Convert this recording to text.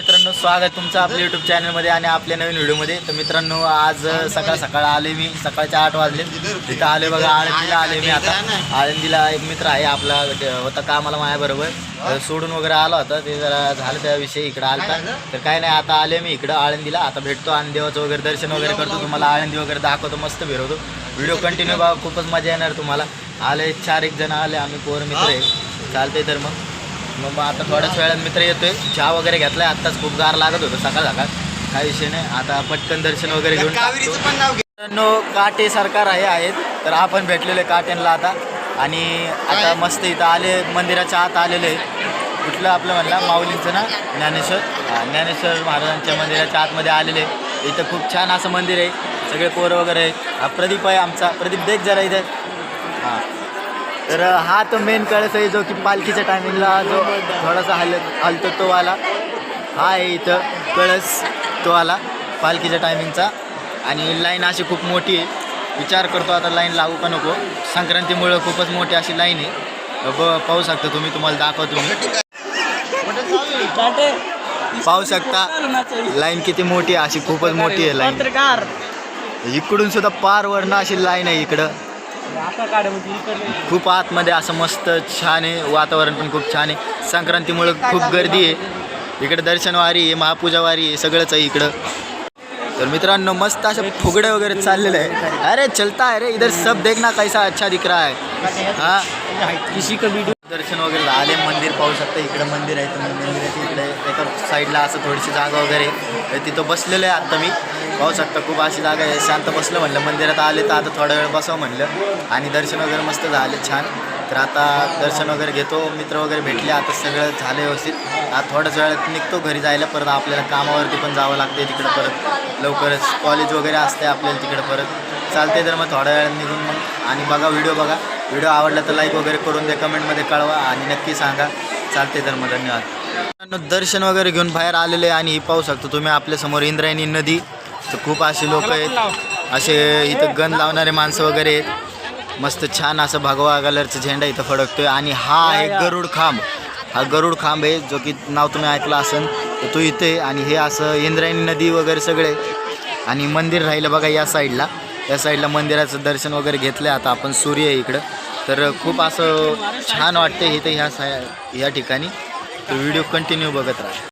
मित्रांनो स्वागत तुमचं आपल्या यूट्यूब चॅनलमध्ये आणि आपल्या नवीन व्हिडिओमध्ये. तर मित्रांनो आज सकाळ सकाळ आले मी. सकाळचे आठ वाजले. तिथं आले बघा आळंदीला आले मी आता. आळंदीला एक मित्र आहे आपला होता कामाला माझ्याबरोबर. सोडून वगैरे आला होता. ते जरा झालं त्याविषयी इकडं आलता. तर काय नाही आता आले मी इकडं आळंदीला. आता भेटतो आणि देवाचं वगैरे दर्शन वगैरे करतो. तुम्हाला आळंदी वगैरे दाखवतो मस्त फिरवतो. व्हिडिओ कंटिन्यू बघा खूपच मजा येणार तुम्हाला. आले चार एक जण आले. आम्ही पोर मित्र आहे. चालतंय तर मग. मग मग आता थोड्याच वेळात मित्र येतोय. चहा वगैरे घेतलाय. आत्ताच खूप गार लागत होतं सकाळ सकाळ. काही विषय नाही. आता पटकन दर्शन वगैरे घेऊन टाकतो. पण नाव घे. मित्रांनो काटे सरकार आहे आहेत. तर आपण भेटलेले काट्यांना आता. आणि आता मस्त इथं आले मंदिराच्या आत आलेले कुठलं आपलं म्हणलं? माऊलींचं ना? ज्ञानेश्वर. हा, ज्ञानेश्वर महाराजांच्या मंदिराच्या आतमध्ये आलेले इथं खूप छान असं मंदिर आहे. सगळे पोरं वगैरे आहे हा प्रदीप आहे आमचा. प्रदीप देख जरा इथे. हां. तर हा तो मेन कळस आहे जो की पालखीच्या टायमिंगला जो थोडासा हल हलतो तो वाला. हा आहे इथं कळस तो आला पालखीच्या टायमिंगचा आणि लाईन अशी खूप मोठी आहे. विचार करतो आता लाईन लावू का नको. संक्रांतीमुळं खूपच मोठी अशी लाईन आहे. ब पाहू शकता तुम्ही तुम्हाला दाखवतो मी. पाहू शकता लाईन किती मोठी आहे अशी खूपच मोठी आहे लाईन इकडून सुद्धा पार वरनं अशी लाईन आहे इकडं. खूप आतमध्ये असं मस्त छान आहे वातावरण पण खूप छान आहे. संक्रांतीमुळं खूप गर्दी आहे. इकडे दर्शनवारी आहे महापूजावारी आहे सगळंच आहे इकडं. तर मित्रांनो मस्त असे फुगडे वगैरे चाललेले आहे. अरे चलता है रे इधर सब देखना कैसा अच्छा दिख रहा है. हा? किसी का वीडियो दर्शन वगैरे आले मंदिर पाहू शकता इकडं मंदिर आहे तर मंदिराच्या इकडे एका साईडला असं थोडीशी जागा वगैरे आहे. तिथं बसलेलं आहे आत्ता मी. पाहू शकता खूप अशी जागा आहे. शांत बसलं म्हणलं मंदिरात आले तर आता थोडा वेळ बसावं म्हणलं. आणि दर्शन वगैरे मस्त झाले छान. तर आता दर्शन वगैरे घेतो मित्र वगैरे भेटले आता सगळं झालं व्यवस्थित. आता थोड्याच वेळात निघतो घरी जायला परत आपल्याला कामावरती पण जावं लागते तिकडं परत. लवकरच कॉलेज वगैरे असते आपल्याला तिकडं परत. चालते तर मग थोड्या वेळात निघून मग. आणि बघा व्हिडिओ बघा. व्हिडिओ आवडला तर लाईक वगैरे करून द्या कमेंटमध्ये कळवा आणि नक्की सांगा. चालते तर मग धन्यवाद. दर्शन वगैरे घेऊन बाहेर आलेले आहे आणि पाहू शकतो तुम्ही आपल्यासमोर इंद्रायणी नदी. तर खूप असे लोक आहेत. असे इथं गन लावणारे माणसं वगैरे आहेत. मस्त छान असं भगवा कलरचा झेंडा इथं फडकतोय. आणि हा आहे गरुड खांब. हा गरुड खांब आहे जो की नाव तुम्ही ऐकलं असेल तर तो इथे. आणि हे असं इंद्रायणी नदी वगैरे सगळे आणि मंदिर राहिलं बघा या साईडला. या साईडला मंदिराचं दर्शन वगैरे घेतलं आता आपण सूर्य आहे इकडं. तर खूप असं छान वाटतं इथं ह्या सा ह्या ठिकाणी. तर व्हिडिओ कंटिन्यू बघत राहा.